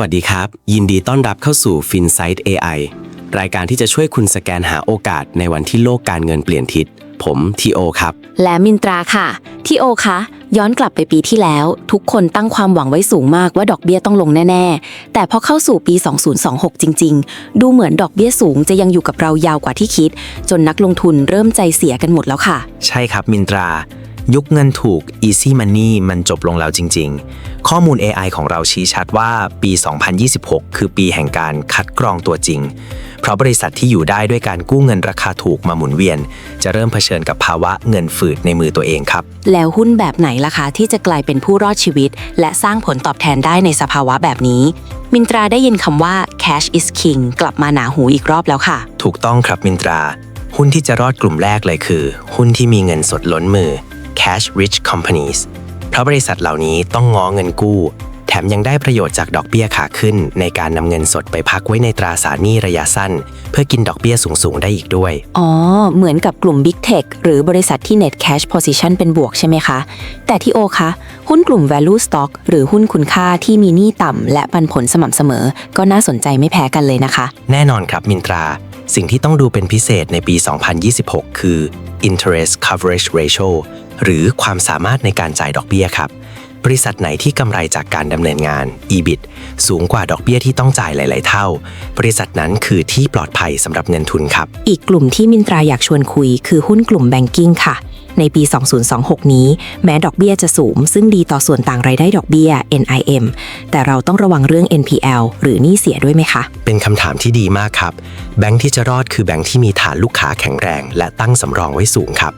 วัสดีครับ ยินดีต้อนรับเข้าสู่ FinSight AI รายการที่จะช่วยคุณสแกนหาโอกาสในวันที่โลกการเงินเปลี่ยนทิศ ผมทีโอครับ และมินตราค่ะที่โอคะย้อนกลับไปปีที่แล้ว ทุกคนตั้งความหวังไว้สูงมากว่าดอกเบี้ยต้องลงแน่ ๆ แต่พอเข้าสู่ปี 2026 จริง ๆ ดูเหมือนดอกเบี้ยสูงจะยังอยู่กับเรายาวกว่าที่คิด จนนักลงทุนเริ่มใจเสียกันหมดแล้วค่ะ ใช่ครับมินตรา ยุคเงินถูก Easy Money มันจบลงแล้วจริง ๆ ข้อมูล AI ของเราชี้ชัดว่าปี 2026 คือปีแห่งการคัดกรองตัวจริง เพราะบริษัทที่อยู่ได้ด้วยการกู้เงินราคาถูกมาหมุนเวียน จะเริ่มเผชิญกับภาวะเงินฝืดในมือตัวเองครับ แล้วหุ้นแบบไหนล่ะคะที่จะกลายเป็นผู้รอดชีวิต และสร้างผลตอบแทนได้ในสภาวะแบบนี้ มินตราได้ยินคำว่า cash is king กลับมาหนาหูอีกรอบแล้วค่ะ ถูกต้องครับมินตรา หุ้นที่จะรอดกลุ่มแรกเลยคือ หุ้นที่มีเงินสดล้นมือ cash rich companies เพราะบริษัทเหล่านี้ต้องง้อเงินกู้ แถมยังได้ประโยชน์จากดอกเบี้ยขาขึ้น ในการนำเงินสดไปพักไว้ในตราสารหนี้ระยะสั้น เพื่อกินดอกเบี้ยสูง ๆ ได้อีกด้วย อ๋อ เหมือนกับกลุ่ม Big Tech หรือบริษัทที่ Net Cash Position เป็นบวกใช่ไหมคะ แต่ที่โอคะ หุ้นกลุ่ม Value Stock หรือหุ้นคุณค่าที่มีหนี้ต่ำและปันผลสม่ำเสมอ ก็น่าสนใจไม่แพ้กันเลยนะคะ แน่นอนครับมินตรา สิ่งที่ต้องดูเป็นพิเศษในปี 2026 คือ interest coverage ratio หรือความสามารถในการจ่ายดอกเบี้ยครับ บริษัทไหนที่กำไรจากการดำเนินงาน EBIT สูงกว่าดอกเบี้ยที่ต้องจ่ายหลาย ๆ เท่า บริษัทนั้นคือที่ปลอดภัยสำหรับเงินทุนครับ อีกกลุ่มที่มินตราอยากชวนคุยคือหุ้นกลุ่มแบงกิ้งค่ะ ในปี 2026 นี้ แม้ดอกเบี้ยจะสูง ซึ่งดีต่อส่วนต่างรายได้ดอกเบี้ย NIM แต่เราต้องระวังเรื่อง NPL หรือหนี้เสียด้วยไหมคะ เป็นคำถามที่ดีมากครับ แบงค์ที่จะรอดคือแบงค์ที่มีฐานลูกค้าแข็งแรง และตั้งสำรองไว้สูงครับ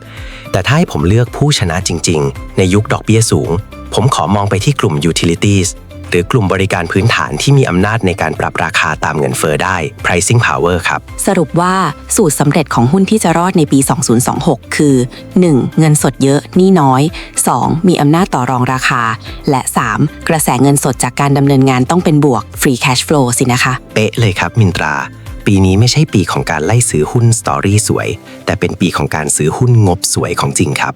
แต่ถ้าให้ผมเลือกผู้ชนะจริง ๆ ในยุคดอกเบี้ยสูง ผมขอมองไปที่กลุ่ม utilities หรือกลุ่มบริการพื้นฐานที่มีอำนาจในการปรับราคาตามเงินเฟอ้อได้ pricing power ครับ สรุปว่าสูตรสำเร็จของหุ้นที่จะรอดในปี 2026 คือ 1. เงินสดเยอะหนี้น้อย 2. มีอำนาจต่อรองราคา และ 3. กระแสเงินสดจากการดำเนินงานต้องเป็นบวก free cash flow สินะคะ เป๊ะเลยครับมินตราปีนี้ไม่ใช่ปีของการไล่ซื้อหุ้นสตอรี่สวย แต่เป็นปีของการซื้อหุ้นงบสวยของจริงครับ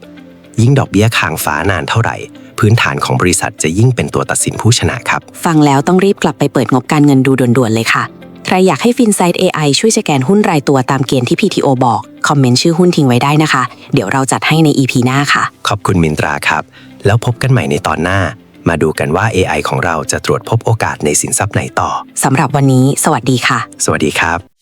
ยิ่งดอกเบี้ยค้างฟ้านานเท่าไหร่ พื้นฐานของบริษัทจะยิ่งเป็นตัวตัดสินผู้ชนะครับ ฟังแล้วต้องรีบกลับไปเปิดงบการเงินดูด่วนๆเลยค่ะ ใครอยากให้ FinSight AI ช่วยสแกนหุ้นรายตัวตามเกณฑ์ที่ PTO บอก คอมเมนต์ชื่อหุ้นทิ้งไว้ได้นะคะ เดี๋ยวเราจัดให้ใน EP หน้าค่ะ ขอบคุณมินตราครับ แล้วพบกันใหม่ในตอนหน้า มาดูกันว่า AI ของเราจะตรวจพบโอกาสในสินทรัพย์ไหนต่อ สำหรับวันนี้ สวัสดีค่ะ สวัสดีครับ